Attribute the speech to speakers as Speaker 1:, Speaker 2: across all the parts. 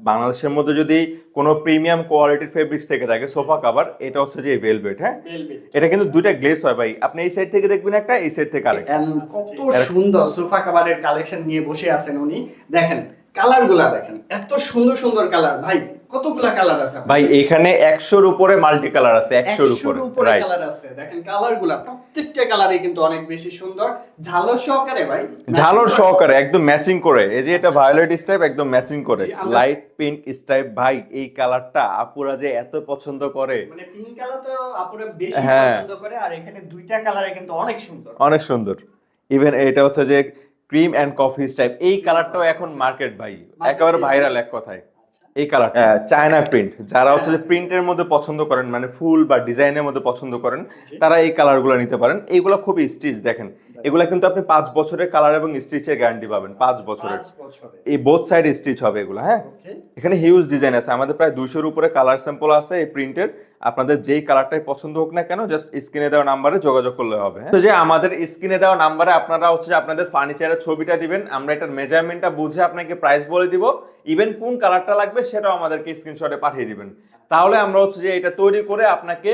Speaker 1: বাংলাদেশের মধ্যে যদি কোনো প্রিমিয়াম কোয়ালিটির ফেব্রিক্স থেকে থাকে সোফা কাভার এটা হচ্ছে যে ভেলভেট হ্যাঁ। এটা কিন্তু দুইটা গ্লেস হয় ভাই। আপনি এই সাইড থেকে দেখবেন একটা এই সাইড থেকে আরেকটা।
Speaker 2: কত সুন্দর সোফা কাভারের কালেকশন নিয়ে বসে আছেন উনি। দেখেন কালারগুলা দেখেন এত সুন্দর সুন্দর কালার ভাই কতগুলা কালার আছে
Speaker 1: ভাই? এখানে একশোর উপরে মাল্টি কালার আছে একশোর
Speaker 2: একশোর
Speaker 1: উপরে
Speaker 2: কালার আছে। দেখেন কালারগুলা প্রত্যেকটা কালারে কিন্তু অনেক বেশি সুন্দর। ঝালর সহকারে ভাই।
Speaker 1: ঝালর সহকারে একদম ম্যাচিং করে। এই যে এটা ভায়োলেট স্টাইপ একদম ম্যাচিং করে। লাইট পিঙ্ক স্টাইপ ভাই এই কালারটা আপুরা যে এত পছন্দ করে।
Speaker 2: মানে পিঙ্ক কালার তো আপুরে বেশি
Speaker 1: হ্যাঁ।
Speaker 2: পছন্দ করে আর এখানে দুইটা কালারে কিন্তু অনেক সুন্দর।
Speaker 1: অনেক সুন্দর। ইভেন এটা হচ্ছে যে ক্রিম এন্ড কফি স্টাইপ এই কালারটাও এখন মার্কেট ভাই। একেবারে ভাইরাল এক কথায়। এই কালার চায়না প্রিন্ট যারা হচ্ছে যে প্রিন্টের মধ্যে পছন্দ করেন মানে ফুল বা ডিজাইনের মধ্যে পছন্দ করেন তারা এই কালারগুলো নিতে পারেন। এইগুলো খুবই স্টিচ দেখেন। এগুলো কিন্তু আপনি পাঁচ বছরের কালার এবং স্টিচের গ্যারান্টি পাবেন পাঁচ বছরের। এই বোথ সাইড স্টিচ হবে এগুলো হ্যাঁ? এখানে হিউজ ডিজাইন আছে আমাদের প্রায় দুইশোর উপরে কালার স্যাম্পল আছে এই প্রিন্টের আপনাদের যেই কালারটাই পছন্দ হোক না কেন জাস্ট স্ক্রিনে দেওয়া নাম্বারে যোগাযোগ করলে হবে? তো যে আমাদের স্ক্রিনে দেওয়া নাম্বারে আপনারা হচ্ছে আপনাদের ফার্নিচারের ছবিটা দিবেন আমরা এটার মেজারমেন্টটা বুঝে আপনাকে প্রাইস বলে দিব। ইভেন কোন কালারটা লাগবে সেটাও আমাদেরকে স্ক্রিনশটে পাঠিয়ে দিবেন। তাহলে আমরা হচ্ছে যে এটা তৈরি করে আপনাকে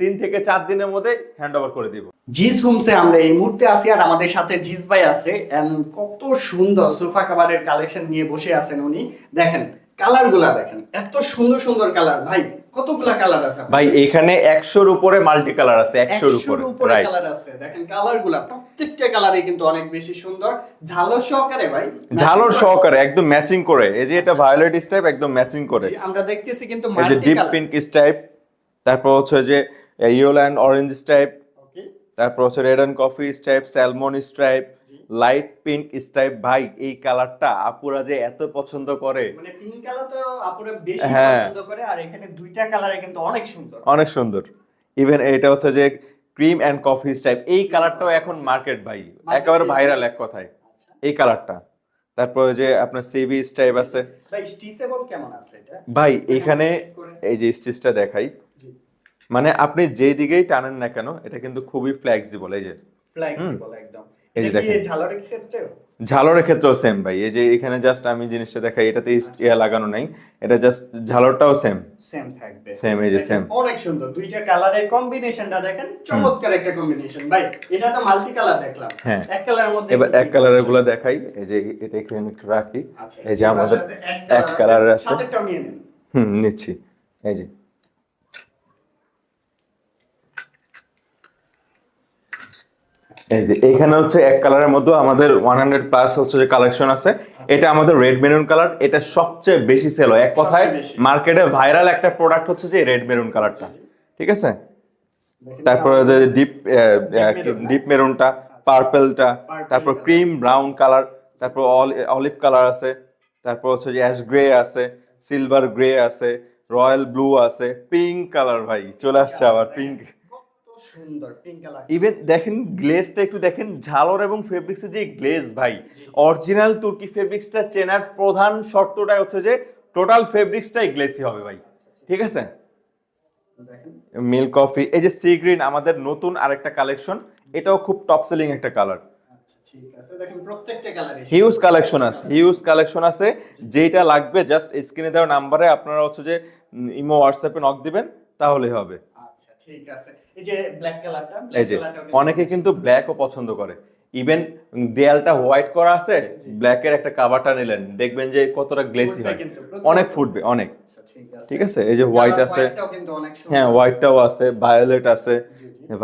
Speaker 1: তিন থেকে চার দিনের মধ্যে হ্যান্ড ওভার করে দিব।
Speaker 2: জিজ হোমসে আমরা এই মুহূর্তে আছি আর আমাদের সাথে জিজ ভাই আছে। এন্ড কত সুন্দর সোফা কাভারের কালেকশন নিয়ে বসে আছেন উনি। দেখেন কালারগুলা দেখেন এত সুন্দর সুন্দর কালার ভাই কতগুলা কালার আছে
Speaker 1: ভাই? এখানে একশোর উপরে মাল্টি কালার আছে একশোর উপরে
Speaker 2: উপরে কালার আছে। দেখেন কালারগুলা প্রত্যেকটা কালারে কিন্তু অনেক বেশি সুন্দর। ঝালর সহকারে ভাই।
Speaker 1: ঝালর সহকারে একদম ম্যাচিং করে। এই যে এটা ভায়োলেট স্টাইপ একদম ম্যাচিং করে।
Speaker 2: আমরা দেখতেছি কিন্তু মাল্টি
Speaker 1: ডিপ পিঙ্ক স্টাইপ তারপর হচ্ছে যে yellow and orange stripe
Speaker 2: okay
Speaker 1: তারপর হচ্ছে red and coffee stripe salmon stripe light pink stripe ভাই এই কালারটা আপুরা যে এত পছন্দ করে।
Speaker 2: মানে পিঙ্ক কালার তো আপুরে বেশি
Speaker 1: হ্যাঁ।
Speaker 2: পছন্দ করে আর এখানে দুইটা কালারে কিন্তু অনেক সুন্দর।
Speaker 1: অনেক সুন্দর। ইভেন এটা হচ্ছে যে ক্রিম অ্যান্ড কফি স্টাইপ এই কালারটাও এখন মার্কেট ভাই। একেবারে ভাইরাল এক কথায়। এই কালারটা তারপরে যে আপনার সিবি স্টাইপ আছে।
Speaker 2: ভাই স্টিচেবল কেমন আছে এটা?
Speaker 1: ভাই এখানে এই যে স্টিচটা দেখাই। মানে আপনি যেই দিকেই টানেন না কেন এটা কিন্তু খুবই ফ্লেক্সিবল এই যে।
Speaker 2: ফ্লেক্সিবল একদম।
Speaker 1: এই যে দেখেন।
Speaker 2: ঝালরের ক্ষেত্রেও?
Speaker 1: ঝালরের ক্ষেত্রেও সেম ভাই। এই যে এখানে জাস্ট আমি জিনিসটা দেখাই এটাতে ইয়া লাগানো নাই। এটা জাস্ট ঝালরটাও সেম
Speaker 2: সেম থাকবে।
Speaker 1: Same, এই যে same।
Speaker 2: অনেক সুন্দর। দুইটা কালারের কম্বিনেশনটা দেখেন চমৎকার একটা কম্বিনেশন ভাই এটা তো মাল্টি কালার দেখলাম।
Speaker 1: হ্যাঁ।
Speaker 2: এক কালারের মধ্যে
Speaker 1: এবার এক
Speaker 2: কালারেরগুলো
Speaker 1: দেখাই। এই যে এটা এখানে একটু রাখি।
Speaker 2: আচ্ছা,
Speaker 1: এই যে আমাদের এক কালারের আছে।
Speaker 2: সাথেরটাও নিয়ে নেন।
Speaker 1: হুম নিচ্ছি। এই যে। এই যে এখানে হচ্ছে এক কালারের মধ্যে আমাদের ওয়ান হান্ড্রেড প্লাস হচ্ছে যে কালেকশন আছে। এটা আমাদের রেড মেরুন কালার এটা সবচেয়ে বেশি সেল হয়। এক কথায় মার্কেটে ভাইরাল একটা প্রোডাক্ট হচ্ছে যে রেড মেরুন কালারটা ঠিক আছে? তারপরে যে ডিপ ডিপ মেরুনটা পার্পেলটা তারপর ক্রিম ব্রাউন কালার তারপর অলিভ কালার আছে। তারপর হচ্ছে যে অ্যাশ গ্রে আছে সিলভার গ্রে আছে রয়্যাল ব্লু আছে পিঙ্ক কালার ভাই চলে আসছে আবার পিঙ্ক
Speaker 2: কত সুন্দর পিঙ্ক কালার
Speaker 1: ইভেন দেখেন গ্লেজটা একটু দেখেন ঝালর এবং ফেব্রিক্সের যে গ্লেজ ভাই অরিজিনাল তুর্কি ফেব্রিক্সটা চেনার প্রধান শর্তটাই হচ্ছে যে টোটাল ফেব্রিক্সটাই গ্লেসি হবে ভাই। ঠিক আছে?
Speaker 2: দেখেন।
Speaker 1: মিল্ক কফি এই যে সি গ্রিন আমাদের নতুন আরেকটা কালেকশন এটাও খুব টপ সেলিং একটা কালার
Speaker 2: আচ্ছা
Speaker 1: হিউজ কালেকশন আছে হিউজ কালেকশন আছে। যেটা লাগবে জাস্ট স্ক্রিনে দেওয়া নাম্বারে আপনারা হচ্ছে যে ইমো হোয়াটসঅ্যাপে নক দিবেন তাহলেই হবে।
Speaker 2: আচ্ছা ঠিক আছে। এই যে ব্ল্যাক কালারটা
Speaker 1: এই যে অনেকে কিন্তু ব্ল্যাকও পছন্দ করে। ইভেন দেয়ালটা হোয়াইট করা আছে ব্ল্যাকের একটা কাভারটা নিলেন দেখবেন যে কতটা গ্লেসি হয়। অনেক ফুটবে অনেক।
Speaker 2: আচ্ছা ঠিক আছে।
Speaker 1: এই যে হোয়াইট আছে। হ্যাঁ হোয়াইটটাও আছে ভায়োলেট আছে।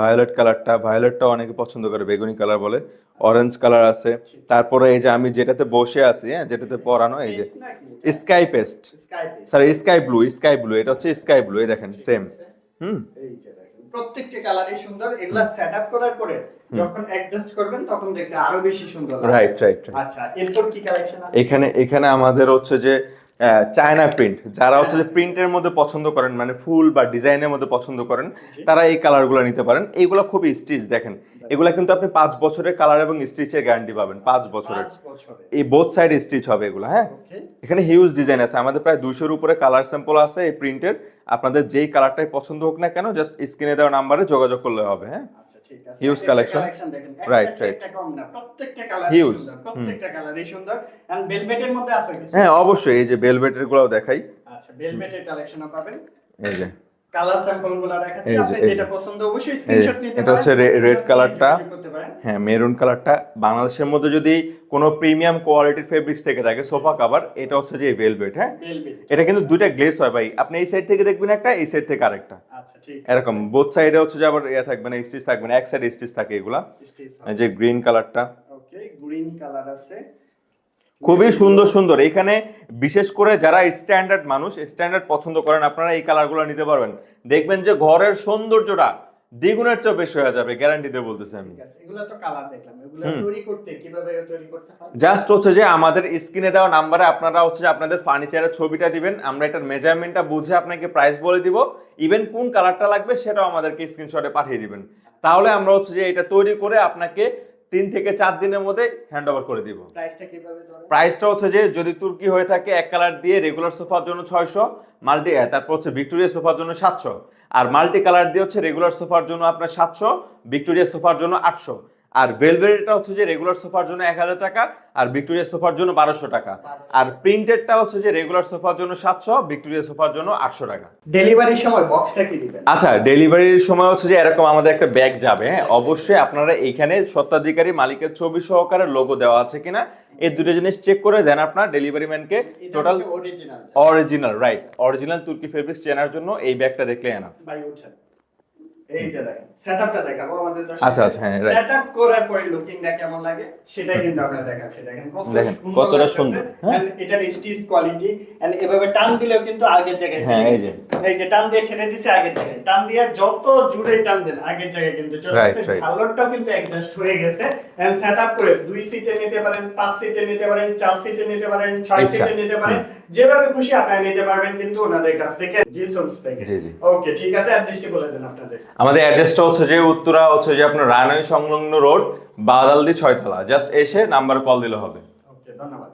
Speaker 1: ভায়োলেট কালারটা ভায়োলেটটাও অনেকে পছন্দ করে বেগুনি কালার বলে। অরেঞ্জ কালার আছে। তারপরে এই যে আমি যেটাতে বসে আছি হ্যাঁ যেটাতে পরানো এই যে sky paste sir sky blue sky blue এটা হচ্ছে স্কাই ব্লু এই দেখেন সেম হুম।
Speaker 2: প্রত্যেকটা কালারই সুন্দর এগুলা সেট আপ করার পরে যখন অ্যাডজাস্ট করবেন তখন দেখতে আরও বেশি সুন্দর
Speaker 1: রাইট রাইট
Speaker 2: আচ্ছা এরপর কি কালেকশন আছে?
Speaker 1: এখানে এখানে আমাদের হচ্ছে যে চায়না প্রিন্ট যারা হচ্ছে যে প্রিন্টের মধ্যে পছন্দ করেন মানে ফুল বা ডিজাইনের মধ্যে পছন্দ করেন তারা এই কালারগুলো নিতে পারেন। এইগুলো খুবই স্টিচ দেখেন। এগুলো কিন্তু আপনি পাঁচ বছরের কালার এবং স্টিচের গ্যারান্টি পাবেন পাঁচ বছরের। এই বোথ সাইড স্টিচ হবে এগুলো হ্যাঁ? এখানে হিউজ ডিজাইন আছে আমাদের প্রায় দুইশোর উপরে কালার স্যাম্পল আছে এই প্রিন্টের আপনাদের যেই কালারটাই পছন্দ হোক না কেন জাস্ট স্ক্রিনে দেওয়া নাম্বারে যোগাযোগ করলে হবে হ্যাঁ?
Speaker 2: ঠিক আছে।
Speaker 1: Huge
Speaker 2: একটা
Speaker 1: collection.
Speaker 2: collection দেখেন। একটা
Speaker 1: Right,
Speaker 2: চেয়ে
Speaker 1: right.
Speaker 2: একটা কম না প্রত্যেকটা কালার
Speaker 1: Huge.
Speaker 2: সুন্দর প্রত্যেকটা কালারই সুন্দর। এন্ড ভেলভেটের মধ্যে আছে
Speaker 1: হ্যাঁ অবশ্যই এই যে বেলভেটেরগুলো দেখাই।
Speaker 2: আচ্ছা ভেলভেটের কালেকশনও পাবেন।
Speaker 1: এই যে।
Speaker 2: কালার স্যাম্পলগুলো দেখাচ্ছি আপনি যেটা পছন্দ অবশ্যই স্ক্রিনশট নিতে
Speaker 1: এটা হচ্ছে রে- red কালারটা। হ্যাঁ মেরুন কালারটা বাংলাদেশের মধ্যে যদি কোনো প্রিমিয়াম কোয়ালিটির ফেব্রিক্স থেকে থাকে সোফা কাভার এটা হচ্ছে যে ভেলভেট হ্যাঁ? এটা কিন্তু দুইটা গ্লেস হয় ভাই। আপনি এই সাইড থেকে দেখবেন একটা এই সাইড থেকে আরেকটা।
Speaker 2: আচ্ছা ঠিক
Speaker 1: এরকম বোথ সাইডে হচ্ছে যে আবার ইয়ে থাকবে না স্টিচ থাকবে না এক সাইড স্টিচ থাকে এগুলা। যে গ্রিন কালারটা
Speaker 2: ওকে গ্রিন কালার আছে।
Speaker 1: খুবই সুন্দর সুন্দর। এখানে বিশেষ করে যারা স্ট্যান্ডার্ড মানুষ স্ট্যান্ডার্ড পছন্দ করেন আপনারা এই কালারগুলো নিতে পারবেন। দেখবেন যে ঘরের সৌন্দর্যটা দ্বিগুণের চেয়ে বেশি হয়ে যাবে গ্যারান্টি দিয়ে বলতেছি আমি। জাস্ট হচ্ছে যে আমাদের স্ক্রিনে দেওয়া নাম্বারে আপনারা হচ্ছে যে আপনাদের ফার্নিচারের ছবিটা দিবেন। আমরা এটার মেজারমেন্টটা বুঝে আপনাকে প্রাইস বলে দিব। ইভেন কোন কালারটা লাগবে সেটাও আমাদেরকে স্ক্রিনশটে পাঠিয়ে দিবেন। তাহলে আমরা হচ্ছে যে এটা তৈরি করে আপনাকে তিন থেকে চার দিনের মধ্যে হ্যান্ড ওভার করে দিব।
Speaker 2: প্রাইসটা কীভাবে
Speaker 1: প্রাইসটা হচ্ছে যে যদি তুর্কি হয়ে থাকে এক কালার দিয়ে রেগুলার সোফার জন্য ছয়শো মাল্টি তারপর হচ্ছে ভিক্টোরিয়া সোফার জন্য সাতশো। আর মাল্টি কালার দিয়ে হচ্ছে রেগুলার সোফার জন্য আপনার সাতশো ভিক্টোরিয়া সোফার জন্য আটশো। আর ভেলভেটটা হচ্ছে যে রেগুলার সোফার জন্য এক হাজার টাকা আর ভিক্টোরিয়া সোফার জন্য বারোশো টাকা। আর প্রিন্টেডটা হচ্ছে যে রেগুলার সোফার জন্য সাতশো ভিক্টোরিয়া সোফার জন্য আটশো টাকা।
Speaker 2: ডেলিভারির সময় বক্সটা কি দিবেন?
Speaker 1: আচ্ছা ডেলিভারির সময় হচ্ছে যে এরকম আমাদের একটা ব্যাগ যাবে হ্যাঁ? অবশ্যই আপনারা এইখানে সত্ত্বাধিকারী মালিকের ছবি সহকারে লোগো দেওয়া আছে কিনা এই দুটো জিনিস চেক করে দেন আপনার delivery ম্যানকে total
Speaker 2: original
Speaker 1: original right original তুর্কি ফেব্রিক্স চেনার জন্য এই ব্যাগটা দেখলে এনা
Speaker 2: ভাই উঠেন দেখেন সেটআপটা দেখাবো আমাদের
Speaker 1: আচ্ছা, আচ্ছা, হ্যাঁ,
Speaker 2: সেটআপ করার পরে লুকিংটা কেমন লাগে সেটাই কিন্তু দেখাচ্ছি। দেখেন
Speaker 1: কতটা সুন্দর, হ্যাঁ।
Speaker 2: এটার স্টিচ কোয়ালিটি এন্ড এভাবে টান দিলেও কিন্তু আগের জায়গায়
Speaker 1: হ্যাঁ, এই
Speaker 2: গেছে। এই যে টান দিয়ে ছেড়ে দিছে আগের জায়গায়। টান দিয়ে যত জুড়ে টান দেন আগের জায়গায় কিন্তু চলে
Speaker 1: Right,
Speaker 2: ঝালরটাও কিন্তু অ্যাডজাস্ট হয়ে গেছে। এন্ড সেটআপ করে দুই সিটে নিতে পারেন পাঁচ সিটে নিতে পারেন চার সিটে নিতে পারেন ছয়
Speaker 1: আচ্ছা,
Speaker 2: সিটে নিতে পারেন। যেভাবে খুশি আপনারা নিতে পারবেন কিন্তু ওনাদের কাছ থেকে। ওকে ঠিক আছে অ্যাড্রেসটি বলে দেন আপনাদের।
Speaker 1: আমাদের অ্যাড্রেসটা হচ্ছে যে উত্তরা, হচ্ছে যে আপনার রায়নই সংলগ্ন রোড বাদালদি ছয়তলা। জাস্ট এসে নাম্বার কল দিলে হবে।
Speaker 2: ওকে ধন্যবাদ।